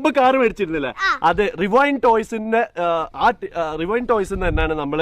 മുമ്പ് കാർ മേടിച്ചിരുന്നില്ലേ? അത് റിവൈൻ ടോയ്സിന്റെ ആ റിവൈൻ ടോയ്സിന് തന്നെയാണ് നമ്മൾ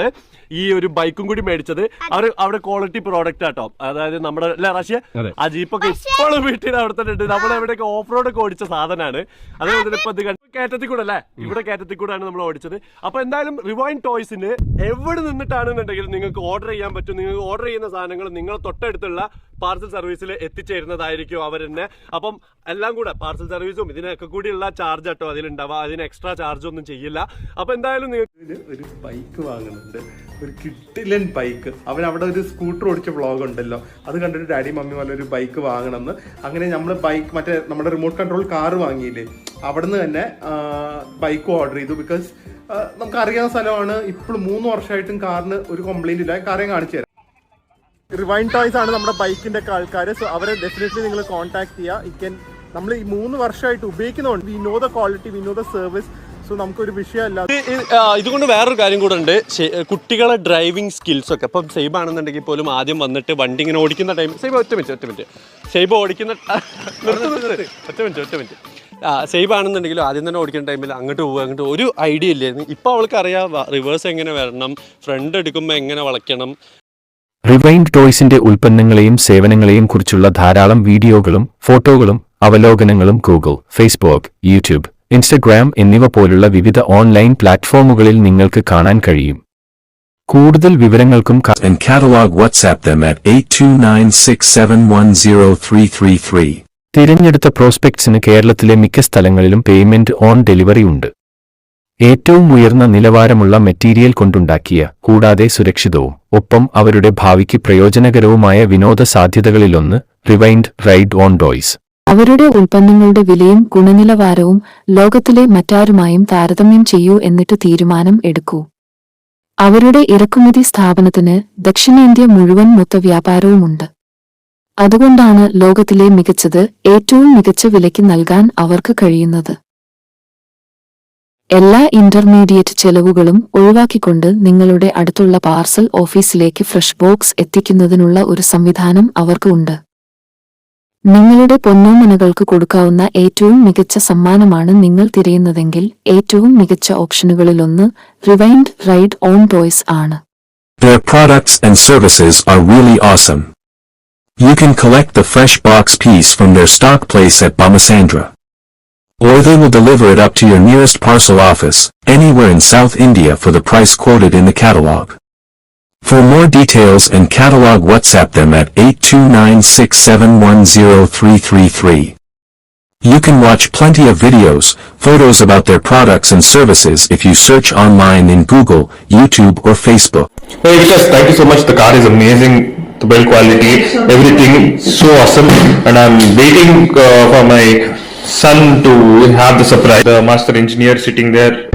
ഈ ഒരു ബൈക്കും കൂടി മേടിച്ചത്. അവർ അവിടെ ക്വാളിറ്റി പ്രോഡക്റ്റ് ആട്ടോ. അതായത് നമ്മുടെ അല്ലെ റഷ്യ? ആ ജീപ്പൊക്കെ ഇപ്പോഴും വീട്ടിൽ അവിടെ തന്നെ ഉണ്ട് നമ്മൾ എവിടെയൊക്കെ ഓഫ് റോഡ് ഒക്കെ ഓടിച്ച സാധനമാണ് അതുപോലെ തന്നെ ഇപ്പൊ ഇത് കയറ്റത്തിൽ കൂടെ അല്ലേ? ഇവിടെ കയറ്റത്തി കൂടെ ആണ് നമ്മൾ ഓടിച്ചത്. അപ്പൊ എന്തായാലും റിവൈൻ ടോയ്സിന് എവിടെ നിന്നിട്ടാണെന്നുണ്ടെങ്കിൽ നിങ്ങൾക്ക് ഓർഡർ ചെയ്യാൻ പറ്റും. നിങ്ങൾക്ക് ഓർഡർ ചെയ്യുന്ന സാധനങ്ങൾ നിങ്ങൾ തൊട്ടടുത്തുള്ള പാർസൽ സർവീസിൽ എത്തിച്ചേരുന്നതായിരിക്കും അവർ തന്നെ അപ്പം എല്ലാം കൂടെ പാർസൽ സർവീസും ഇതിനൊക്കെ കൂടിയുള്ള ചാർജ് കേട്ടോ അതിലുണ്ടാവുക. അതിന് എക്സ്ട്രാ ചാർജ് ഒന്നും ചെയ്യില്ല. അപ്പൊ എന്തായാലും നിങ്ങൾക്ക് ഒരു ബൈക്ക് വാങ്ങുന്നുണ്ട്. ഒരു കിട്ടിലൻ ബൈക്ക് അവൻ അവിടെ ഒരു സ്കൂട്ടർ ഓടിച്ച വ്ളോഗ് ഉണ്ടല്ലോ. അത് കണ്ടിട്ട് ഡാഡി മമ്മി പോലെ ഒരു ബൈക്ക് വാങ്ങണമെന്ന്. അങ്ങനെ നമ്മൾ ബൈക്ക് മറ്റേ നമ്മുടെ റിമോട്ട് കൺട്രോൾ കാർ വാങ്ങിയില്ലേ? അവിടുന്ന് തന്നെ ബൈക്ക് ഓർഡർ ചെയ്തു. ബിക്കോസ് നമുക്കറിയാവുന്ന സ്ഥലമാണ്. ഇപ്പോഴും മൂന്ന് വർഷമായിട്ടും കാറിന് ഒരു കംപ്ലൈന്റ് ഇല്ല. കാറെ കാണിച്ചു തരാം. റിവൈൻ ടോയ്സ് ആണ് നമ്മുടെ ബൈക്കിന്റെ ഒക്കെ ആൾക്കാർ സോ അവരെ ഡെഫിനറ്റ്ലി നിങ്ങൾ കോൺടാക്ട് ചെയ്യുക ഇക്കൻ നമ്മൾ ഈ മൂന്ന് വർഷമായിട്ട് ഉപയോഗിക്കുന്നതുകൊണ്ട് we know quality we know service so ഇതുകൊണ്ട് വേറൊരു കാര്യം കൂടെ ഉണ്ട്. കുട്ടികളെ ഡ്രൈവിംഗ് സ്കിൽസ് ഒക്കെ. ഇപ്പം സൈബ് ആണെന്നുണ്ടെങ്കിൽ പോലും ആദ്യം വന്നിട്ട് വണ്ടി ഇങ്ങനെ ഓടിക്കുന്ന ടൈം സൈബ് ഒറ്റ മിനിറ്റ് ഒറ്റ മിനിറ്റ്. സൈബ് ഓടിക്കുന്ന. ഒറ്റ മിനിറ്റ് ഒറ്റ മിനിറ്റ്. സെയ്ബ് ആണെന്നുണ്ടെങ്കിലും ആദ്യം തന്നെ ഓടിക്കുന്ന ടൈമിൽ അങ്ങോട്ട് പോകുക അങ്ങോട്ട് ഒരു ഐഡിയ ഇല്ലായിരുന്നു. ഇപ്പം അവൾക്ക് അറിയാം റിവേഴ്സ് എങ്ങനെ വരണം ഫ്രണ്ട് എടുക്കുമ്പോൾ എങ്ങനെ വളയ്ക്കണം. റിവൈൻഡ് ടോയ്സിന്റെ ഉൽപ്പന്നങ്ങളെയും സേവനങ്ങളെയും കുറിച്ചുള്ള ധാരാളം വീഡിയോകളും ഫോട്ടോകളും അവലോകനങ്ങളും ഗൂഗിൾ ഫേസ്ബുക്ക് യൂട്യൂബ് ഇൻസ്റ്റഗ്രാം എന്നിവ പോലുള്ള വിവിധ ഓൺലൈൻ പ്ലാറ്റ്ഫോമുകളിൽ നിങ്ങൾക്ക് കാണാൻ കഴിയും കൂടുതൽ വിവരങ്ങൾക്കും catalogue and WhatsApp them at 82967103333. തിരഞ്ഞെടുത്ത പ്രോസ്പെക്ട്സിന് കേരളത്തിലെ മിക്ക സ്ഥലങ്ങളിലും പേയ്മെന്റ് ഓൺ ഡെലിവറി ഉണ്ട് ഏറ്റവും ഉയർന്ന നിലവാരമുള്ള മെറ്റീരിയൽ കൊണ്ടുണ്ടാക്കിയ കൂടാതെ സുരക്ഷിതവും ഒപ്പം അവരുടെ ഭാവിക്ക് പ്രയോജനകരവുമായ വിനോദ സാധ്യതകളിലൊന്ന് റിവൈൻഡ് റൈഡ് ഓൺ ഡോയ്സ് അവരുടെ ഉൽപ്പന്നങ്ങളുടെ വിലയും ഗുണനിലവാരവും ലോകത്തിലെ മറ്റാരുമായും താരതമ്യം ചെയ്യൂ എന്നിട്ട് തീരുമാനം എടുക്കൂ. അവരുടെ ഇറക്കുമതി സ്ഥാപനത്തിന് ദക്ഷിണേന്ത്യ മുഴുവൻ മൊത്ത വ്യാപാരവുമുണ്ട്. അതുകൊണ്ടാണ് ലോകത്തിലെ മികച്ചത് ഏറ്റവും മികച്ച വിലയ്ക്ക് നൽകാൻ അവർക്ക് കഴിയുന്നത്. എല്ലാ ഇന്റർമീഡിയറ്റ് ചെലവുകളും ഒഴിവാക്കിക്കൊണ്ട് നിങ്ങളുടെ അടുത്തുള്ള പാർസൽ ഓഫീസിലേക്ക് ഫ്രഷ് ബോക്സ് എത്തിക്കുന്നതിനുള്ള ഒരു സംവിധാനം അവർക്ക് ഉണ്ട് നിങ്ങളുടെ പൊന്നോമനകൾക്ക് കൊടുക്കാവുന്ന ഏറ്റവും മികച്ച സമ്മാനമാണ് നിങ്ങൾ തിരയുന്നതെങ്കിൽ ഏറ്റവും മികച്ച ഓപ്ഷനുകളിലൊന്ന് റിവൈൻഡ് റൈഡ് ഓൺ ടോയ്സ് ആണ് Their products and services are really awesome. You can collect the fresh box piece from their stock place at Bamasandra. Or they will deliver it up to your nearest parcel office, anywhere in South India for the price quoted in the catalog. For more details and catalog WhatsApp them at 82967103333. You can watch plenty of videos, photos about their products and services if you search online in Google, YouTube or Facebook. Hey Vikas, thank you so much. The car is amazing. The build quality, everything so awesome. And I'm waiting uh, for my son to have the surprise. The master engineer sitting there.